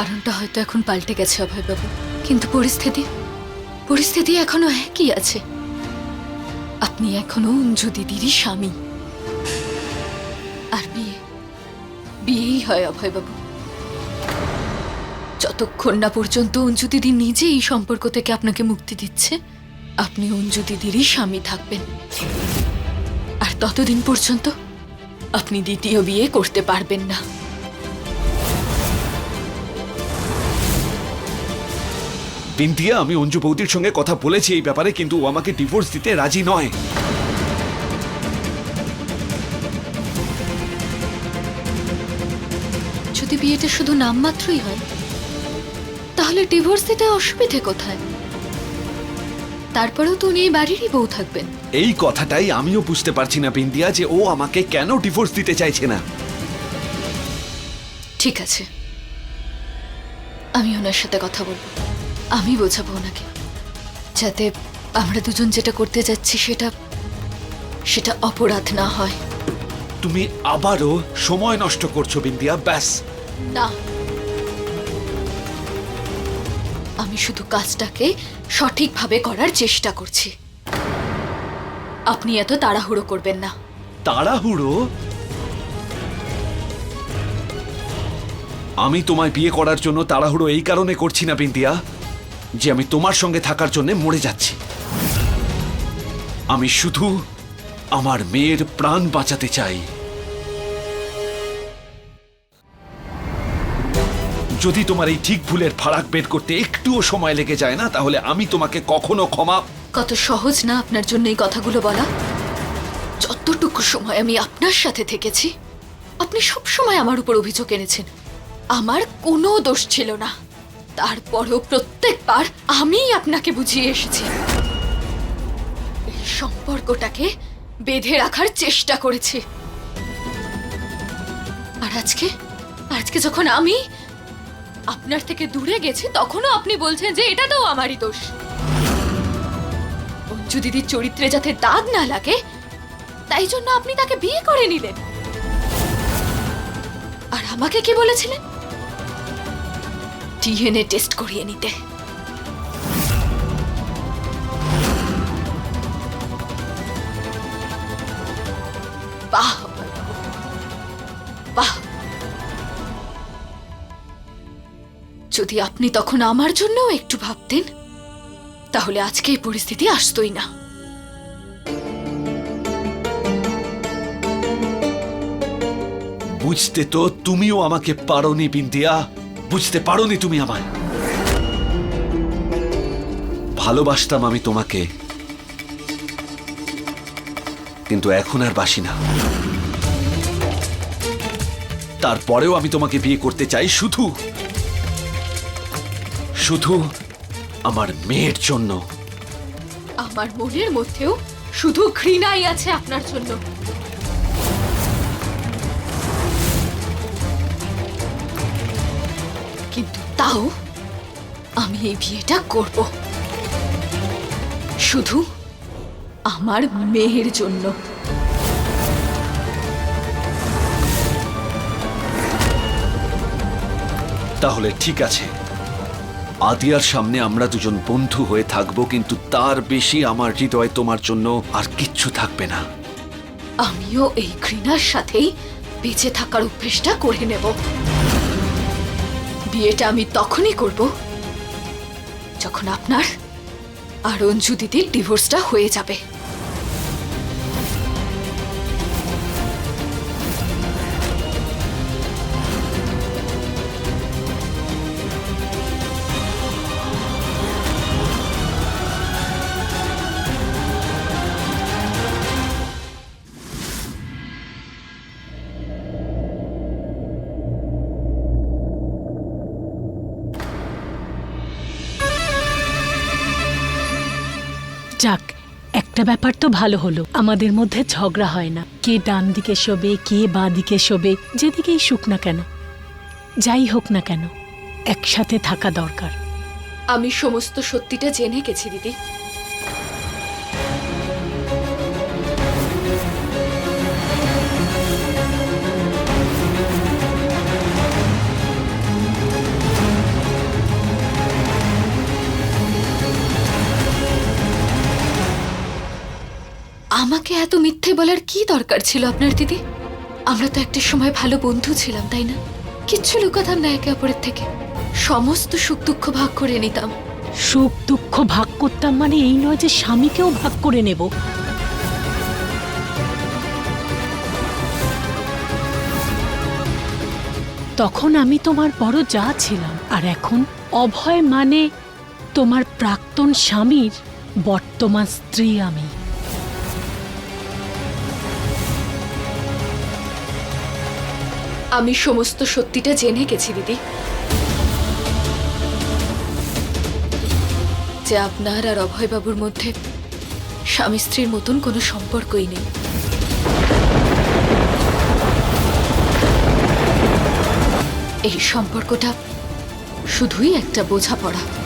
কারণটা হয়তো এখন পাল্টে গেছে, অভয়বাবু। কিন্তু পরিস্থিতি পরিস্থিতি এখনও একই আছে। আপনি এখনও অঞ্জু দিদিরই স্বামী। আর বিয়ে, বিয়েই হয়, অভয়বাবু। যতক্ষণ না পর্যন্ত অঞ্জু দিদি নিজে এই সম্পর্ক থেকে আপনাকে মুক্তি দিচ্ছে, আপনি অঞ্জু দিদিরই স্বামী থাকবেন। আর ততদিন পর্যন্ত আপনি দ্বিতীয় বিয়ে করতে পারবেন না। বিন্তিয়া আমি অঞ্জু বৌদির সঙ্গে কথা বলেছি এই ব্যাপারে কিন্তু ও আমাকে ডিভোর্স দিতে রাজি নয়। যদি বিয়েটা শুধু নামমাত্রই হয় তাহলে ডিভোর্স দিতে অসুবিধে কোথায়? তারপরেও তো উনি এই বাড়িরই বউ থাকবেন। এই কথাটাই আমিও বুঝতে পারছি না বিন্দিয়া যে ও আমাকে কেন ডিভোর্স দিতে চাইছে না। ঠিক আছে। আমি ওনার সাথে কথা বলব। আমি বোঝাবো ওনাকে। যাতে আমরা দুজন যেটা করতে যাচ্ছি সেটা সেটা অপরাধ না হয়। তুমি আবারও সময় নষ্ট করছ বিন্দিয়া ব্যাস। না। আমি শুধু কাজটাকে সঠিকভাবে করার চেষ্টা করছি। আপনি এত তাড়াহুড়ো করবেন না। তাড়াহুড়ো? আমি তোমায় বিয়ে করার জন্য তাড়াহুড়ো এই কারণে করছি না বিন্দিয়া। যে আমি তোমার সঙ্গে থাকার জন্য মরে যাচ্ছি। আমি শুধু আমার মেয়ের প্রাণ বাঁচাতে চাই। যদি তোমার এই ঠিক ভুলের ফারাক বের করতে একটুও সময় লেগে যায় না, তাহলে আমি তোমাকে কখনো ক্ষমা কত সহজ না আপনার জন্য এই কথাগুলো বলা? যতটুকু সময় আমি আপনার সাথে থেকেছি, আপনি সব সময় আমার উপর অভিযোগ এনেছেন। আমার কোনো দোষ ছিল না। তারপরেও প্রত্যেকবার আমিই আপনাকে বুঝিয়ে এসেছি। এই সম্পর্কটাকে বেঁধে রাখার চেষ্টা করেছি। আর আজকে আজকে যখন আমি আপনার থেকে দূরে গেছি, তখনও আপনি বলছেন যে এটা তো আমারই দোষ। অঞ্জু দিদির চরিত্রে যাতে দাগ না লাগে, তাই জন্য আপনি তাকে বিয়ে করে নিলেন। আর আমাকে কি বলেছিলেন? ডিএনএ টেস্ট করিয়ে নিতে। যদি আপনি তখন আমার জন্যও একটু ভাবতেন, তাহলে আজকে এই পরিস্থিতি আসতোই না। বুঝতে তো তুমিও আমাকে পারোনি বিন্দিয়া বুঝতে পারোনি তুমি আমায়। ভালোবাসতাম আমি তোমাকে, কিন্তু এখন আর বাসি না। তারপরেও আমি তোমাকে বিয়ে করতে চাই শুধু শুধু আমার মেয়ের জন্য। আমার মনের মধ্যেও শুধু ঘৃণাই আছে আপনার জন্য। তাও আমি এই বিয়েটা করব। শুধু আমার মেয়ের জন্য। তাহলে ঠিক আছে। আদিয়ার সামনে আমরা দুজন বন্ধু হয়ে থাকব কিন্তু তার বেশি আমার হৃদয় তোমার জন্য আর কিচ্ছু থাকবে না। আমিও এই ঘৃণার সাথেই বেঁচে থাকার অভ্যেসটা করে নেব। বিয়েটা আমি তখনই করব যখন আপনার আর অঞ্জু দিদির ডিভোর্সটা হয়ে যাবে। যাক, একটা ব্যাপার তো ভালো হলো। আমাদের মধ্যে ঝগড়া হয় না। কে ডান দিকে শোবে, কে বা দিকে শোবে, যেদিকেই শুক না কেন। যাই হোক না কেন, একসাথে থাকা দরকার। আমি সমস্ত সত্যিটা জেনে গেছি, দিদি। আমাকে এত মিথ্যে বলার কি দরকার ছিল আপনার দিদি? আমরা তো একটা সময় ভালো বন্ধু ছিলাম, তাই না? কিচ্ছু লুকাতাম না একে অপরের থেকে। সমস্ত সুখ দুঃখ ভাগ করে নিতাম। সুখ দুঃখ ভাগ করতাম মানে এই নয় যে স্বামীকেও ভাগ করে নেব। তখন আমি তোমার বড় যা ছিলাম, আর এখন অভয় মানে তোমার প্রাক্তন স্বামীর বর্তমান স্ত্রী আমি। আমি সমস্ত সত্যিটা জেনে গেছি, দিদি। যে আপনার আর অভয়বাবুর মধ্যে স্বামী স্ত্রীর মতন কোনো সম্পর্কই নেই। এই সম্পর্কটা শুধুই একটা বোঝাপড়া।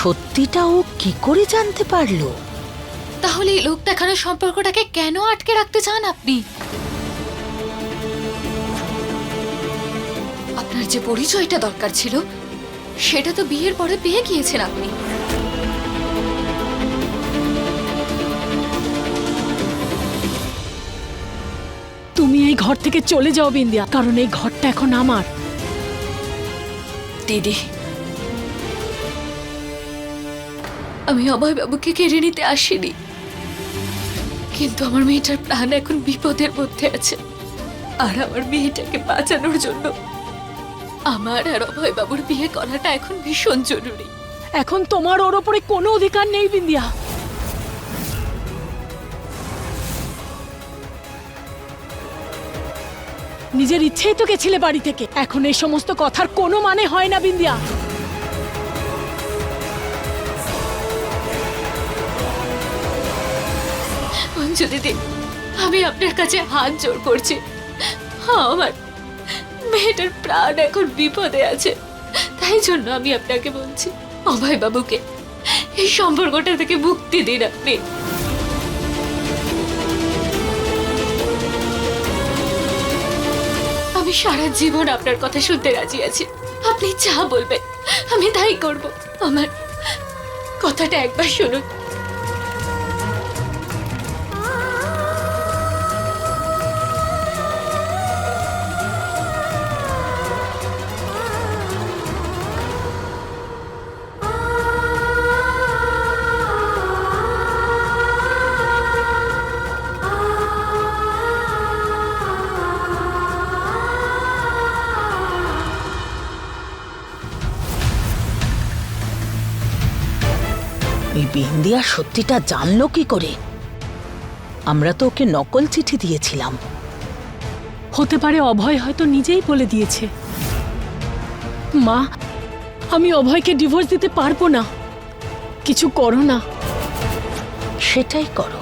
সত্যিটা ও কি করে জানতে পারল? তাহলে এই লোক দেখানোর সম্পর্কটাকে কেন আটকে রাখতে চান আপনি? আপনার যে পরিচয়টা দরকার ছিল সেটা তো বিয়ের পরে পেয়ে গিয়েছেন আপনি। তুমি এই ঘর থেকে চলে যাও বিন্দিয়া কারণ এই ঘরটা এখন আমার। দিদি আমি অভয়বাবুকে কেড়ে নিতে আসিনি। কিন্তু আমার মেয়েটার প্রাণ এখন বিপদের মধ্যে আছে। আর আমার মেয়েটাকে বাঁচানোর জন্য আমার আর অভয়বাবুর বিয়ে করাটা এখন ভীষণ জরুরি। এখন তোমার ওর ওপরে কোনো অধিকার নেই, বিন্দিয়া। নিজের ইচ্ছেই তো গেছিলে বাড়ি থেকে। এখন এই সমস্ত কথার কোনো মানে হয় না, বিন্দিয়া। মঞ্জু দিদি, আমি আপনার কাছে হাত জোর করছি। হ্যাঁ আমার মেয়েটার প্রাণ এখন বিপদে আছে। তাই জন্য আমি আপনাকে বলছি অভয় বাবুকে এই সম্পর্কটা থেকে মুক্তি দিন আপনি। আমি সারা জীবন আপনার কথা শুনতে রাজি আছি। আপনি যা বলবেন, আমি তাই করব। আমার কথাটা একবার শুনুন। ওই সত্যিটা জানলো কি করে? আমরা তো ওকে নকল চিঠি দিয়েছিলাম। হতে পারে অভয় হয়তো নিজেই বলে দিয়েছে। মা আমি অভয়কে ডিভোর্স দিতে পারব না। কিছু করো না। সেটাই করো।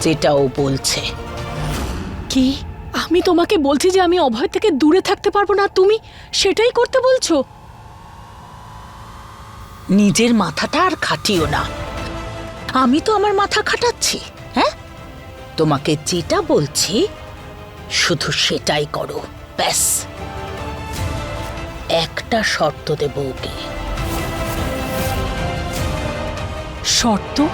যেটা ও বলছে। কি? আমি তোমাকে বলছি যে আমি অভয় থেকে দূরে থাকতে পারব না তুমি সেটাই করতে বলছো? নিজের মাথাটা আর খাটিও না। আমি তো আমার মাথা খাটাচ্ছি হ্যাঁ? তোমাকে যেটা বলছি, শুধু সেটাই করো, ব্যাস। একটা শর্ত দেব ওকে। শর্ত?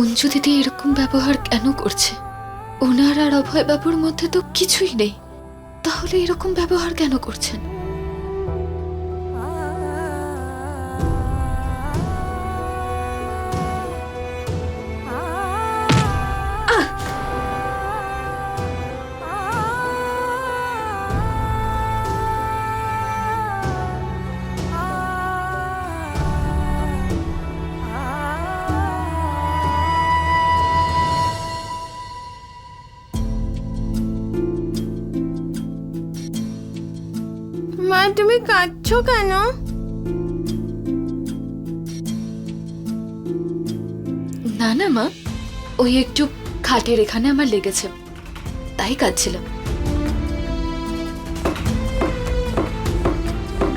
অঞ্জু দিদি এরকম ব্যবহার কেন করছে? ওনার আর অভয় বাবুর মধ্যে তো কিছুই নেই। তাহলে এরকম ব্যবহার কেন করছেন? তুমি কাঁদছো কেন? না না মা। ওই একটু খাটের এখানে আমার লেগেছে। তাই কাঁদছিলাম।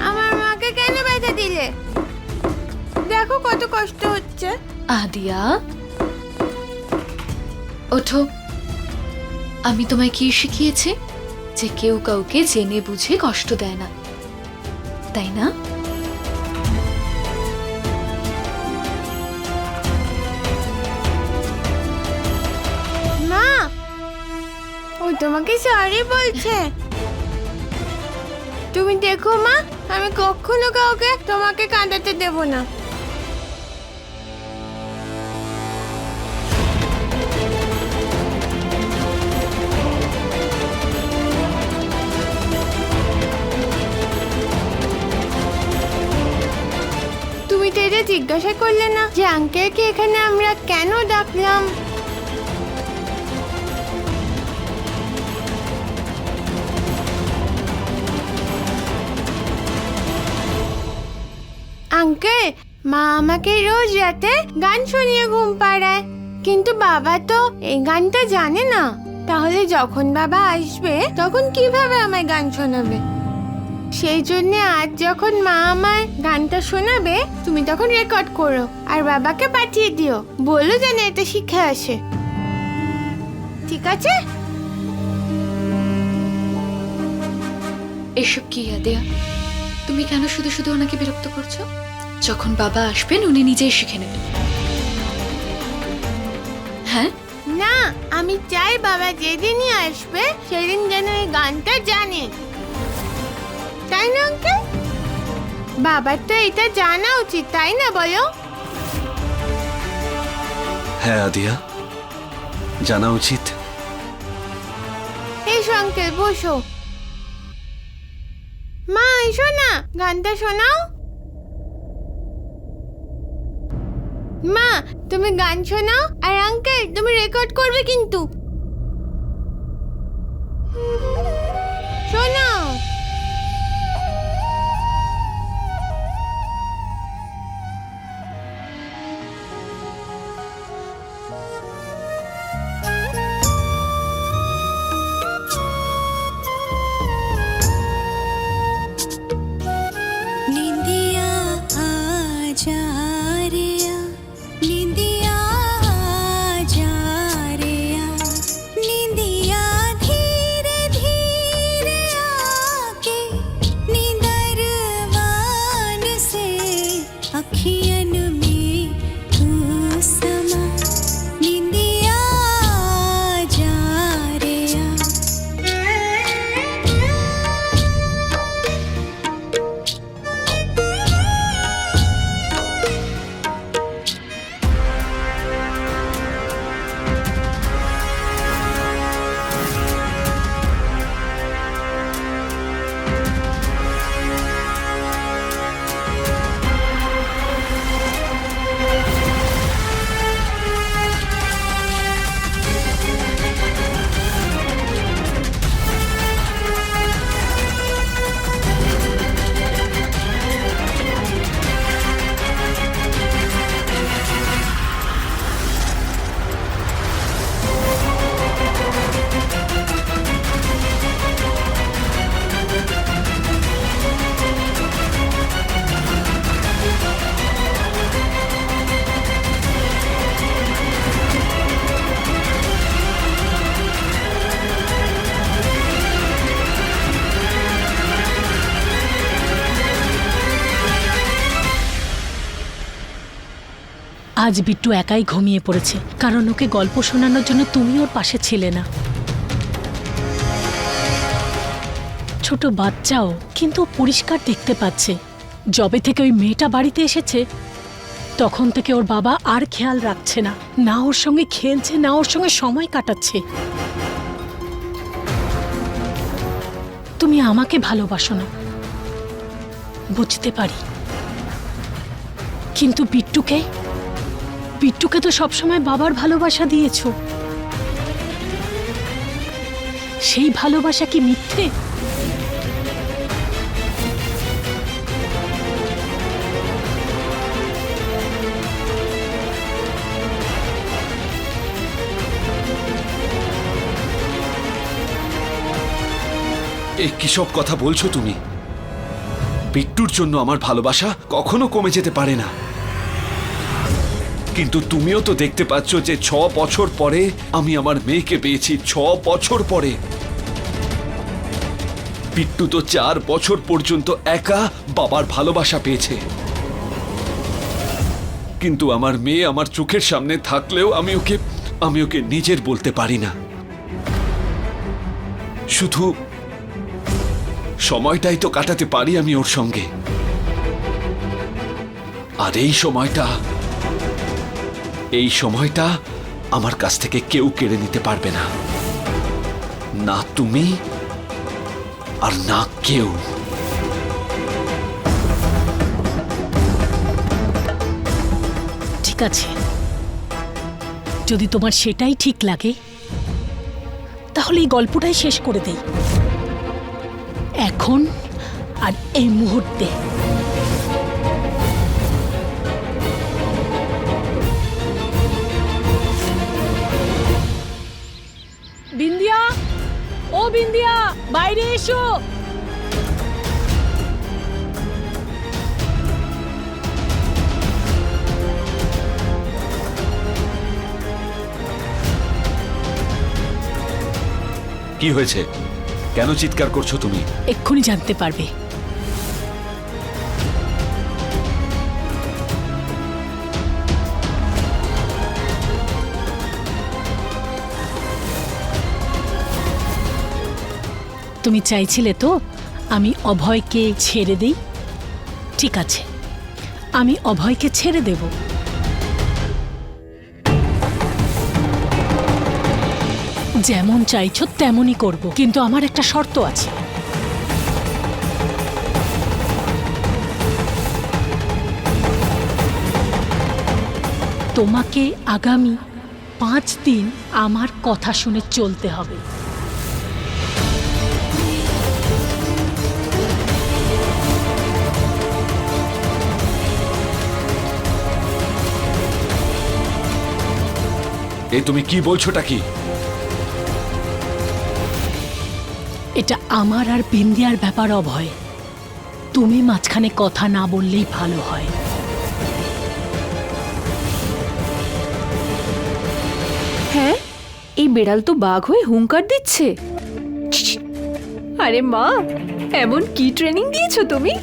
আমার মাকে কেন ব্যথা দিলে? কষ্ট হচ্ছে। আদিয়া ওঠো। আমি তোমায় কি শিখিয়েছি? যে কেউ কাউকে জেনে বুঝে কষ্ট দেয় না। তাই না? মা, ও তোমাকে সরি বলছে। তুমি দেখো মা, আমি কখনো কাউকে তোমাকে কাঁদাতে দেব না। এটা জিজ্ঞাসা করলে না যে আঙ্কেলকে এখানে আমরা কেন ডাকলাম? আঙ্কেল মা আমাকে রোজ রাতে গান শুনিয়ে ঘুম পাড়ায়। কিন্তু বাবা তো এই গানটা জানে না। তাহলে যখন বাবা আসবে, তখন কীভাবে আমায় গান শোনাবে? সেই জন্য আজ যখন মা আমায় গানটা শোনাবে তুমি তখন রেকর্ড করো আর বাবাকে পাঠিয়ে দিও। বলো যেন এটা শিখে আসে। ঠিক আছে? এসব কি আদিয়া? তুমি কেন শুধু শুধু ওনাকে বিরক্ত করছ? যখন বাবা আসবেন উনি নিজেই শিখে নেবেন। হ্যাঁ? না আমি চাই বাবা যেদিনই আসবে সেদিন যেন এই গানটা জানে। তাই না আঙ্কেল বাবার তো এটা জানা উচিত তাই না বলো? হ্যাঁ আদিয়া জানা উচিত। এসো আঙ্কেল বসো। মা এসো না গানটা শোনাও। মা তুমি গান শোনাও আর আঙ্কেল তুমি রেকর্ড করবে কিন্তু। আজ বিট্টু একাই ঘুমিয়ে পড়েছে, কারণ ওকে গল্প শোনানোর জন্য তুমি ওর পাশে ছিলে না। ছোট বাচ্চাও কিন্তু পরিষ্কার দেখতে পাচ্ছে। যবে থেকে ওই মেয়েটা বাড়িতে এসেছে, তখন থেকে ওর বাবা আর খেয়াল রাখছে না। না ওর সঙ্গে খেলছে, না ওর সঙ্গে সময় কাটাচ্ছে। তুমি আমাকে ভালোবাসো না। বুঝতে পারি। কিন্তু বিট্টুকে বিট্টুকে তো সবসময় বাবার ভালোবাসা দিয়েছ। সেই ভালোবাসা কি মিথ্যে? এ কিসব কথা বলছো তুমি? বিট্টুর জন্য আমার ভালোবাসা কখনো কমে যেতে পারে না। কিন্তু তুমিও তো দেখতে পাচ্ছ যে ছ বছর পরে আমি আমার মেয়েকে পেয়েছি। ছ বছর পরে। পিট্টু তো চার বছর পর্যন্ত একা বাবার ভালোবাসা পেয়েছে। কিন্তু আমার মেয়ে আমার চোখের সামনে থাকলেও আমি ওকে আমি ওকে নিজের বলতে পারি না। শুধু সময়টাই তো কাটাতে পারি আমি ওর সঙ্গে। আর এই সময়টা এই সময়টা আমার কাছ থেকে কেউ কেড়ে নিতে পারবে না। না তুমি আর না কেউ। ঠিক আছে। যদি তোমার সেটাই ঠিক লাগে, তাহলে এই গল্পটাই শেষ করে দেই। এখন আর এই মুহূর্তে। বিন্দিয়া ও বিন্দিয়া বাইরে এসো। কি হয়েছে? কেন চিৎকার করছ তুমি? এক্ষুনি জানতে পারবে। তুমি চাইছিলে তো আমি অভয়কে ছেড়ে দিই? ঠিক আছে, আমি অভয়কে ছেড়ে দেব। যেমন চাইছো তেমনই করব, কিন্তু আমার একটা শর্ত আছে। তোমাকে আগামী পাঁচ দিন আমার কথা শুনে চলতে হবে। এ তুমি কি বলছোটা কি? এটা আমার আর বিন্দিয়ার ব্যাপার অভয়। তুমি মাঝখানে কথা না বললেই ভালো হয়। হ্যাঁ এই বেড়াল তো বাঘ হয়ে হুঙ্কার দিচ্ছে। আরে মা এমন কি ট্রেনিং দিয়েছ তুমি?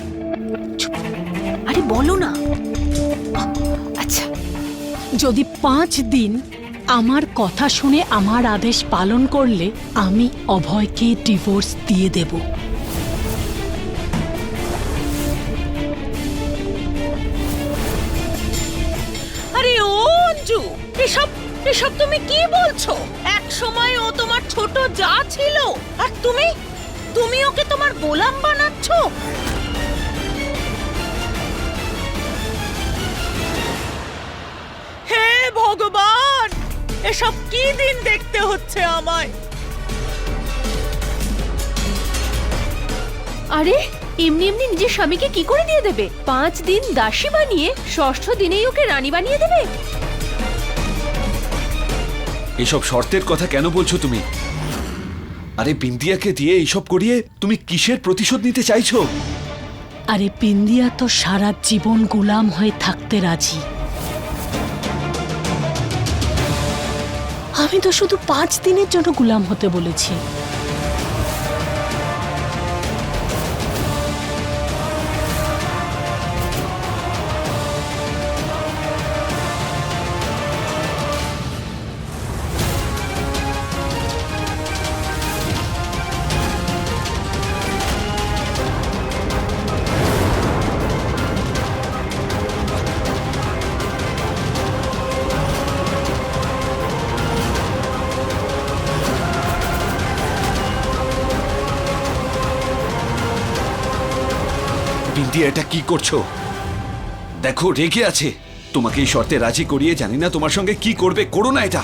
আরে বলো না। আচ্ছা যদি পাঁচ দিন আমার কথা শুনে আমার আদেশ পালন করলে আমি অভয়কে ডিভোর্স দিয়ে দেব। আরে অঞ্জু, এসব এসব তুমি কি বলছো? এক সময় ও তোমার ছোট যা ছিল, আর তুমি তুমি ওকে তোমার গোলাম বানাচ্ছো? হে ভগবান! এসব কি দিন দেখতে হচ্ছে আমায়? আরে এমনি এমনি নিজের স্বামীকে কি করে দিয়ে দেবে? পাঁচ দিন দাসী বানিয়ে ষষ্ঠ দিনেই ওকে রানী বানিয়ে দেবে? এসব শর্তের কথা কেন বলছো তুমি? আরে বিন্দিয়াকে দিয়ে এইসব করিয়ে তুমি কিসের প্রতিশোধ নিতে চাইছো? আরে পিন্দিয়া তো সারা জীবন গোলাম হয়ে থাকতে রাজি। আমি তো শুধু পাঁচ দিনের জন্য গুলাম হতে বলেছি। বিন্দিয়া এটা কি করছ? দেখো, রেগে আছে। তোমাকে এই শর্তে রাজি করিয়ে জানি না তোমার সঙ্গে কি করবে, করো না এটা।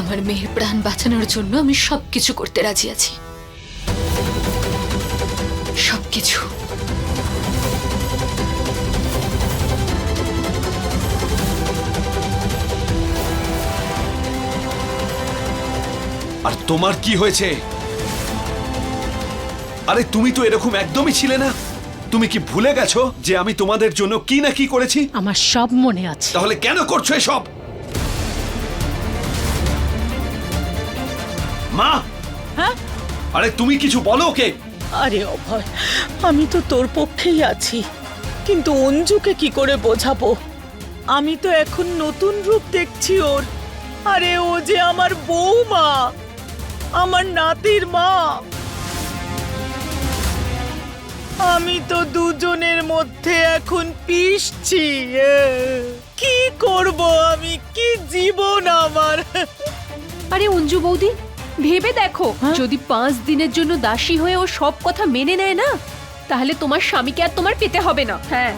আমার মেয়ের প্রাণ বাঁচানোর জন্য আমি সবকিছু করতে রাজি আছি। আর তোমার কি হয়েছে? আরে তুমি তো এরকম একদমই ছিলে না। তুমি কি ভুলে গেছো যে আমি তোমাদের জন্য কি না কি করেছি? আমার সব মনে আছে। তাহলে কেন করছ এসব? মা! হ্যাঁ? আরে তুমি কিছু বলো ওকে। আরে অভয় আমি তো তোর পক্ষেই আছি। কিন্তু অঞ্জুকে কি করে বোঝাবো? আমি তো এখন নতুন রূপ দেখছি ওর। আরে ও যে আমার বউমা আমার নাতির মা। আমি তো দুজনের মধ্যে এখন পিসছি কি করব আমি? কি জীবন আমার? আরে অঞ্জু বৌদি ভেবে দেখো যদি পাঁচ দিনের জন্য দাসী হয়ে ও সব কথা মেনে নেয় না তাহলে তোমার স্বামীকে আর তোমার পেতে হবে না। হ্যাঁ।